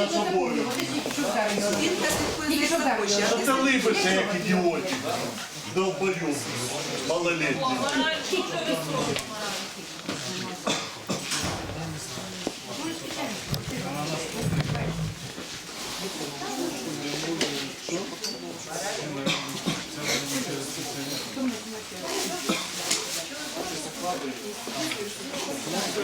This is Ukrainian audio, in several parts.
над собою. Тільки що так. Що ти липишся, як ідіотів? Долбоюб, малолетний.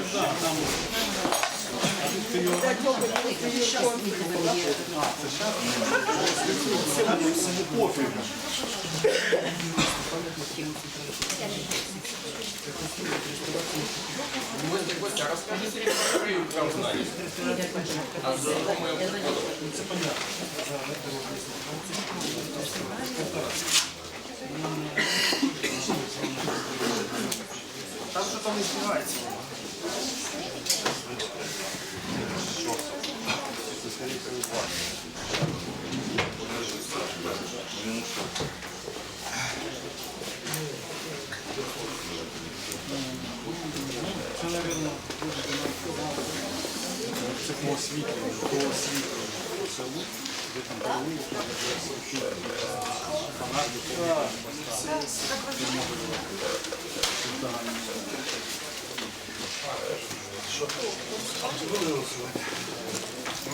Пофіг. Там що там не знімається. Це, мабуть, дуже це по освіті, по освіті. Це лук, де там перелив, фонарди,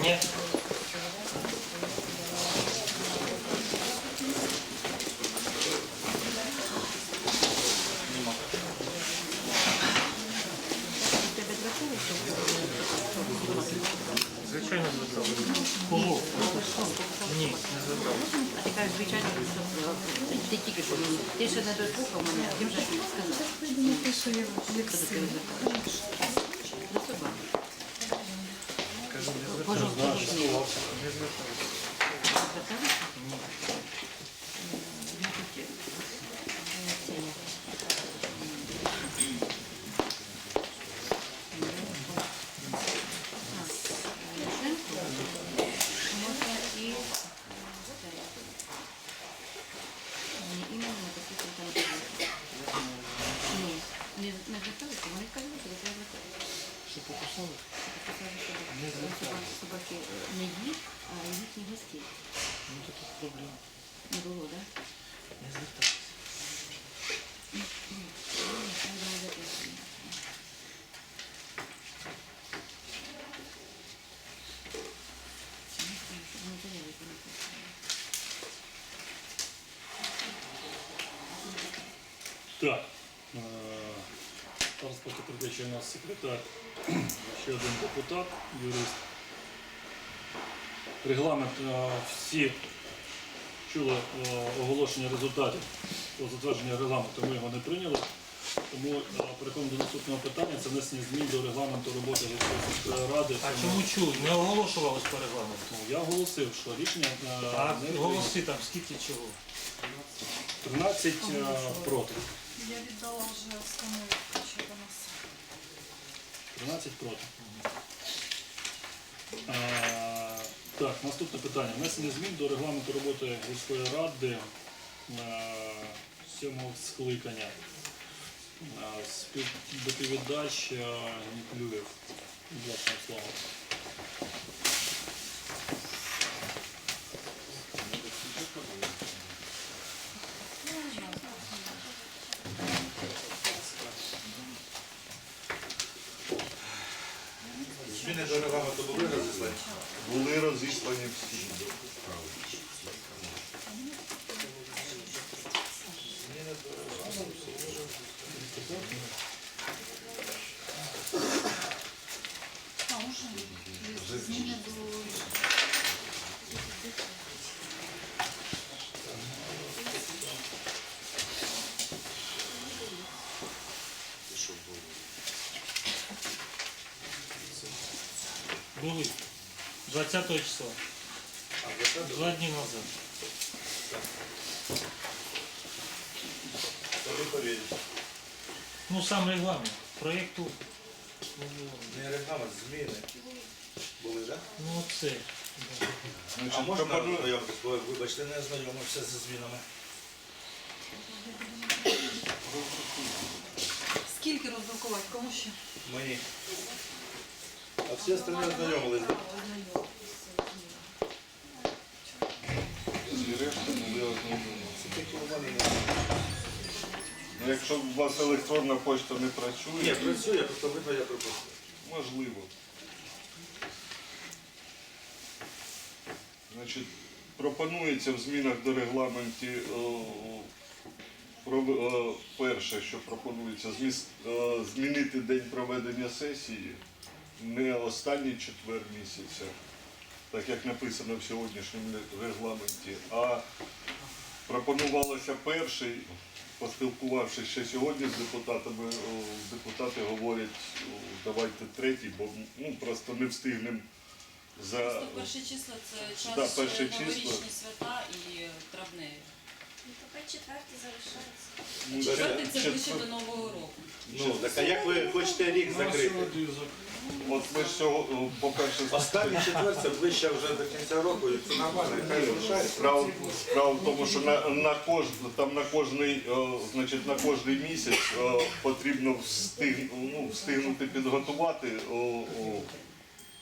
Ні. Звичайно, звертав. Було. Ні, не звертав. А ти кажеш, звичайно, ти тільки що. Ти ще не дослухав мене, а тим же сказав. Думаєте, що я як Що до син? тебе звертаєш? До себе. Кажу, не Боже, звертав. Боже, Не звертав. зверталися? Я хотів. Це я. Ляшенко, можна і це. Ні, іменно написати там. Ні, не, не зверталися, вони казали, що треба звертатися. Що покусали? Сказали, що собаки, собаки е, не їх, а їхні гості. Ну, то тут проблема. Не було, так? Не звертався. Так. Зараз просто прийде у нас секретар, ще один депутат, юрист. Регламент е, всі чули е, оголошення результатів по затвердженню регламенту, ми його не прийняли. Тому е, переходимо до наступного питання. Це внесення змін до регламенту роботи Гірської ради. А чому чули? Не оголошувалось по регламенту. Ну, Я оголосив, що рішення е, А не голоси там скільки чого? 13 е, проти. Я віддала вже основну що до нас. 13 проти. Е, так, наступне питання. Внесення змін до регламенту роботи гірської ради е, сьомого скликання. Е, Співдоповідач е, Ніклюєв. Будь ласка, слово. Зміни до регламенту були розіслані? Були розіслані всі. А, 20 числа. Два дні назад. Ну сам регламент. Проєкту. ну, Не регламент, зміни. Були, так? Ну це. А можна ознайомитись, бо вибачте, не ознайомився зі змінами. Скільки роздрукувати? Кому ще? Мені. А всі остальні ознайомились. да? Тільки у мене немає. Ну, якщо у вас електронна почта не працює, Ні, працює, просто видно, я пропустив. можливо. Значить, пропонується в змінах до регламенті о, пров- о, перше, що пропонується, зміс- о, змінити день проведення сесії не останній четвер місяця, так як написано в сьогоднішньому регламенті, а пропонувалося перший, поспілкувавшись ще сьогодні з депутатами, депутати говорять, давайте третій, бо ну, просто не встигнемо за. Перше число це час Да, перше е, число. свята і е, травневі. четвертий залишається. ну, Четвертий це ближче до Нового року. Ну, так а як ви хочете рік закрити? От ми ж цього, по-перше, Останній четвер це ближче вже до кінця року, і це нормально, хай залишається. Справа, справа в тому, що на, на кож, там на кожний, е, значить, на кожний місяць е, потрібно встиг, ну, встигнути підготувати о, о,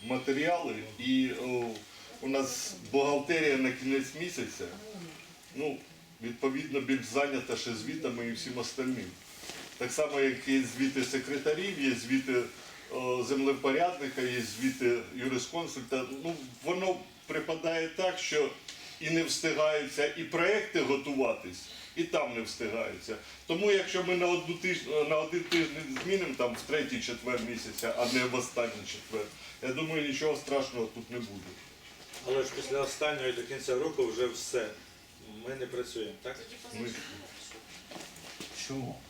матеріали. І о, у нас бухгалтерія на кінець місяця, ну, відповідно, більш зайнята ще звітами і всім остальним. Так само, як є звіти секретарів, є звіти землепорядника, є звіти юрисконсульта. Ну, воно припадає так, що і не встигаються і проекти готуватись, і там не встигаються. Тому якщо ми на одну тиж... на один тиждень змінимо там в третій четвер місяця, а не в останній четвер, я думаю, нічого страшного тут не буде. Але ж після останнього і до кінця року вже все. Ми не працюємо, так? Ми... Чому?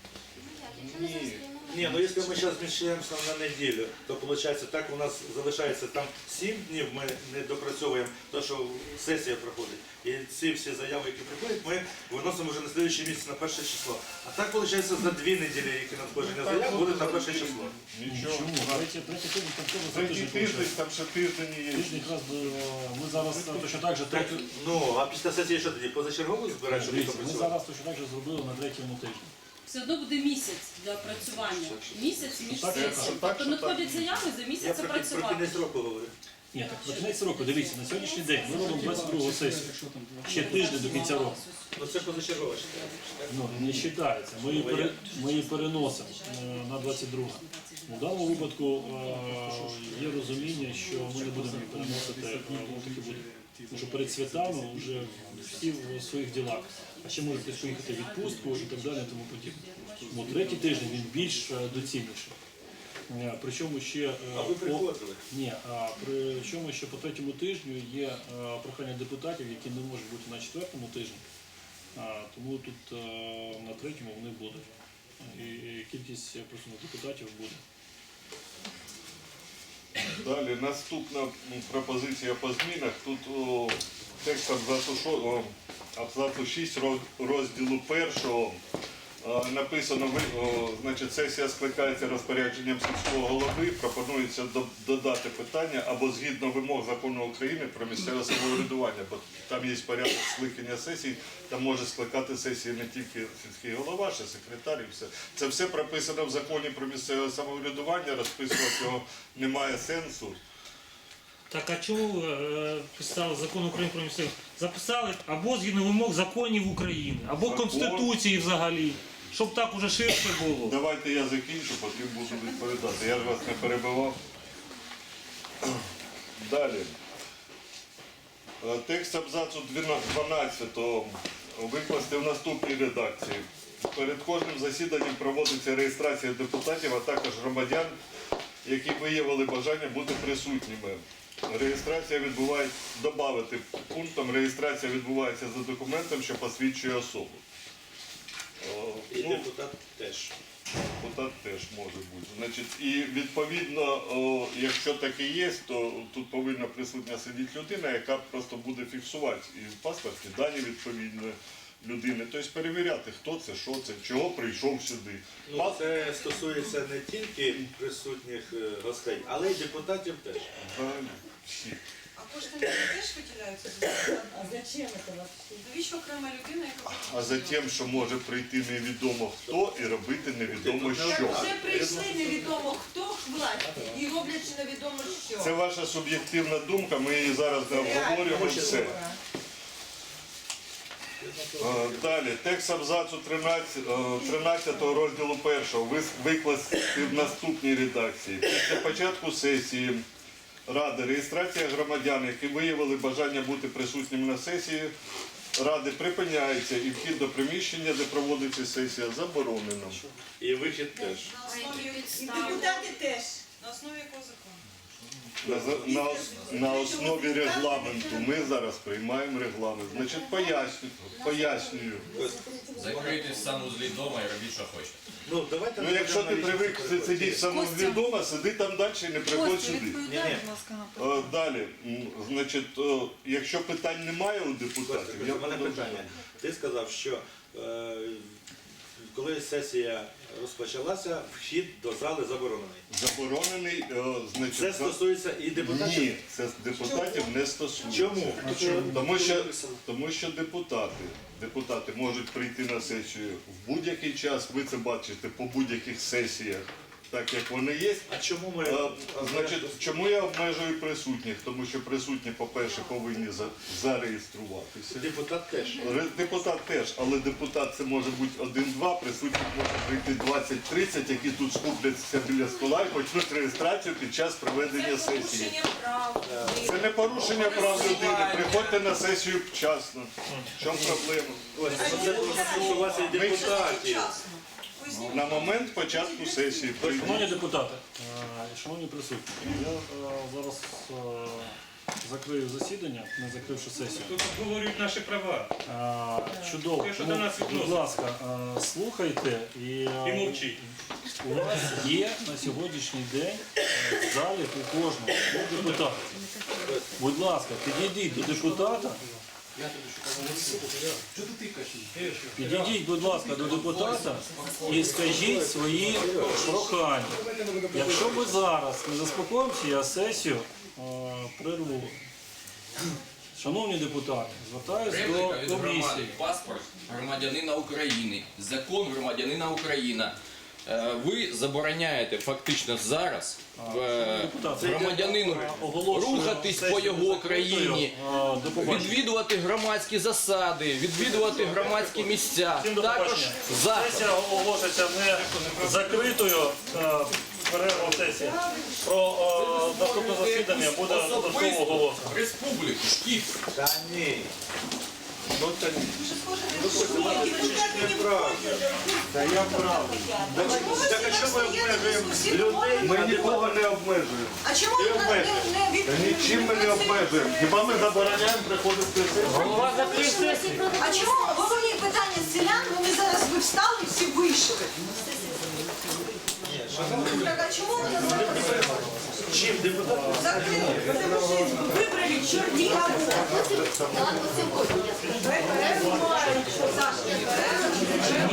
Ні. Ні, ну якщо ми зараз зміщаємося на неділю, то виходить так у нас залишається там 7 днів, ми не допрацьовуємо те, що сесія проходить. І ці всі заяви, які приходять, ми виносимо вже на слідуючий місяць на перше число. А так виходить за дві неділі, які надходження заяв, будуть на перше число. Нічого. Третій, тиждень там теж за Третій тиждень тиждень, там ще тиждень є. Тиждень якраз би, е, ми зараз е, точно так же Так, ну, а після сесії що тоді? Позачергову збирають, щоб Дивіться, ми допрацювати? зараз точно так же зробили на третьому тижні. Все одно буде місяць для опрацювання. Місяць між Так, сесіями. так, Тобто надходять заяви за Я місяць про, кі- про опрацювати. кінець року говорю. Ні, так на кінець року, дивіться, на сьогоднішній день ми робимо 22 сесію. Ще тиждень до кінця року. Ну це позачергова ще. Ну, не вважається. Ми її, пере, ми її переносимо е, на 22. У даному випадку е, є розуміння, що ми не будемо її переносити, е, воно таки буде. Тому що перед святами вже всі в своїх ділах. А ще можете поїхати в відпустку і так далі, тому подібне. Тому третій тиждень він більш е, доцільніший. Е, Причому ще е, А ви по- ні, а при чому ще по третьому тижню є прохання депутатів, які не можуть бути на четвертому тижні. Тому тут на третьому вони будуть. І кількість присутніх депутатів буде. Далі наступна пропозиція по змінах. Тут о, текст абзацу, шо- 6 розділу першого написано, значить, сесія скликається розпорядженням сільського голови, пропонується додати питання або згідно вимог закону України про місцеве самоврядування, бо там є порядок скликання сесій, там може скликати сесії не тільки сільський голова, ще секретар і все. Це все прописано в законі про місцеве самоврядування, розписувати його немає сенсу. Так а чому е, писали закон України про місцеве? Записали або згідно вимог законів України, або Закон. Конституції взагалі, щоб так уже ширше було. Давайте я закінчу, потім буду відповідати. Я ж вас не перебивав. Далі. Е, Текст абзацу 12 викласти в наступній редакції. Перед кожним засіданням проводиться реєстрація депутатів, а також громадян, які виявили бажання бути присутніми. Реєстрація відбувається, додати пунктом, реєстрація відбувається за документом, що посвідчує особу. Е, І ну, депутат теж. Депутат теж може бути. Значить, і відповідно, о, якщо таке є, то тут повинна присутня сидіти людина, яка просто буде фіксувати і в паспорті дані відповідної людини. Тобто перевіряти, хто це, що це, чого прийшов сюди. Ну, це стосується не тільки присутніх е, гостей, але й депутатів теж. Правильно? Всі. А кошти не теж виділяються? А зачем це вообще? Навіщо окрема людина, яка А за тим, що може прийти невідомо хто і робити невідомо що. Вже прийшли невідомо хто власті і роблять невідомо що. Це ваша суб'єктивна думка, ми її зараз не обговорюємо. Все. Е, Далі, текст абзацу 13, е, 13 розділу 1 викласти в наступній редакції. Після початку сесії Ради реєстрація громадян, які виявили бажання бути присутніми на сесії Ради, припиняється і вхід до приміщення, де проводиться сесія, заборонено. І вихід теж. І депутати теж. на основі якого закону? На, на, на основі регламенту ми зараз приймаємо регламент. Значить, пояснюю, пояснюю. Закрийтесь в санузлі вдома і робіть, що хочете. Ну, давайте Ну, якщо ти привик сидіти самовідомо, сиди там далі і не приходь сюди. відповідай, будь ласка, на Е, Далі, М, значить, е, якщо питань немає у депутатів, я У мене буду- питання. Ти сказав, що е, коли сесія розпочалася, вхід до зали заборонений. заборонений, е, значить, Це за- стосується і депутатів? Ні, це депутатів не стосується. Чому? Тому що, тому що депутати, депутати можуть прийти на сесію в будь-який час, ви це бачите по будь-яких сесіях, так як вони є. А чому ми Е, Значить, чому я обмежую присутніх? Тому що присутні, по-перше, повинні за- зареєструватися. депутат теж? Ре- Депутат теж, але депутат це може бути один-два, присутніх може прийти 20-30, які тут скупляться біля стола і почнуть реєстрацію під час проведення сесії. Порушення прав. Це не порушення прав людини. Приходьте на сесію вчасно. В чому проблема? Ось, це дуже стосуватися і депутатів. На момент початку сесії прийдіть. Шановні депутати, е, шановні присутні, я е, зараз е, закрию засідання, не закривши сесію. Тут обговорюють наші права. Е, Чудово. Те, що до нас будь відноситься. ласка, е, слухайте і, е, мовчіть. у вас є на сьогоднішній день в залі у кожного депутата. Будь ласка, підійдіть до депутата. Підійдіть, будь ласка, до депутата і скажіть свої прохання. Якщо ми зараз не заспокоїмося, я сесію е, прерву. Шановні депутати, звертаюся Репліка до громади. комісії. Паспорт громадянина України, закон громадянина України. Е, Ви забороняєте фактично зараз е, громадянину рухатись по його країні, Е, відвідувати громадські засади, відвідувати громадські місця. Також. Сесія оголошується не закритою. Перерва сесії. Про наступне засідання буде додатково оголошено. Республіку. Та ні. Ну, та ні. Не. Та я правий. Так а чому ми обмежуємо людей? Ми нікого не обмежуємо. А чому ви не, не Та нічим ми не обмежуємо. Хіба ми забороняємо приходити на сесію? А чому головні питання з селян, вони зараз ви встали і всі вийшли? Так а чому ви нас Чим депутат? вибрали чорні або.